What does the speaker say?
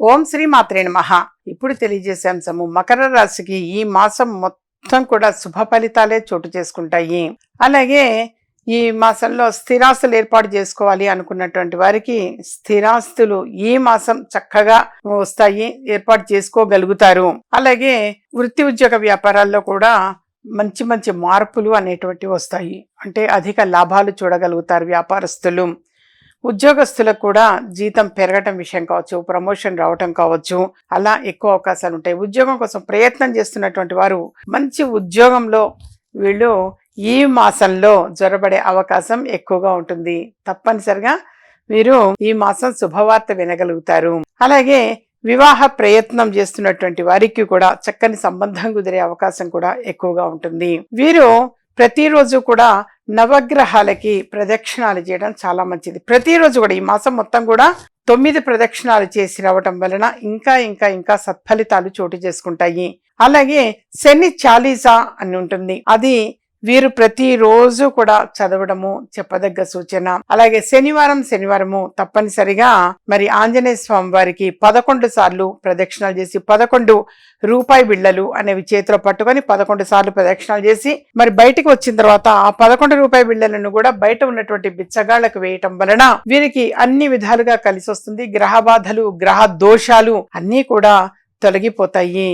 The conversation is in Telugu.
ఓం శ్రీ మాత్రే మహా ఇప్పుడు తెలియజేసే అంశము మకర రాశికి ఈ మాసం మొత్తం కూడా శుభ ఫలితాలే చోటు చేసుకుంటాయి. అలాగే ఈ మాసంలో స్థిరాస్తులు ఏర్పాటు చేసుకోవాలి అనుకున్నటువంటి వారికి స్థిరాస్తులు ఈ మాసం చక్కగా వస్తాయి ఏర్పాటు చేసుకోగలుగుతారు. అలాగే వృత్తి ఉద్యోగ వ్యాపారాల్లో కూడా మంచి మంచి మార్పులు అనేటువంటి వస్తాయి. అంటే అధిక లాభాలు చూడగలుగుతారు వ్యాపారస్తులు. ఉద్యోగస్తులకు కూడా జీతం పెరగటం విషయం కావచ్చు ప్రమోషన్ రావటం కావచ్చు అలా ఎక్కువ అవకాశాలు ఉంటాయి. ఉద్యోగం కోసం ప్రయత్నం చేస్తున్నటువంటి వారు మంచి ఉద్యోగంలో వీళ్ళు ఈ మాసంలో జ్వరబడే అవకాశం ఎక్కువగా ఉంటుంది. తప్పనిసరిగా వీరు ఈ మాసం శుభవార్త వినగలుగుతారు. అలాగే వివాహ ప్రయత్నం చేస్తున్నటువంటి వారికి కూడా చక్కని సంబంధం కుదిరే అవకాశం కూడా ఎక్కువగా ఉంటుంది. వీరు ప్రతిరోజు కూడా నవగ్రహాలకి ప్రదక్షిణాలు చేయడం చాలా మంచిది. ప్రతిరోజు కూడా ఈ మాసం మొత్తం కూడా తొమ్మిది ప్రదక్షిణాలు చేసి రావటం వలన ఇంకా ఇంకా ఇంకా సత్ఫలితాలు చోటు చేసుకుంటాయి. అలాగే శని చాలీసా అని ఉంటుంది. అది వీరు ప్రతిరోజు కూడా చదవడము చెప్పదగ్గ సూచన. అలాగే శనివారం శనివారము తప్పనిసరిగా మరి ఆంజనేయ స్వామి వారికి పదకొండు సార్లు ప్రదక్షిణాలు చేసి పదకొండు రూపాయి బిళ్ళలు అనేవి చేతిలో పట్టుకొని పదకొండు సార్లు ప్రదక్షిణాలు చేసి మరి బయటికి వచ్చిన తర్వాత ఆ పదకొండు రూపాయి బిళ్ళలను కూడా బయట ఉన్నటువంటి బిచ్చగాళ్ళకు వేయటం వలన వీరికి అన్ని విధాలుగా కలిసి వస్తుంది గ్రహ బాధలు గ్రహ దోషాలు అన్నీ కూడా తొలగిపోతాయి.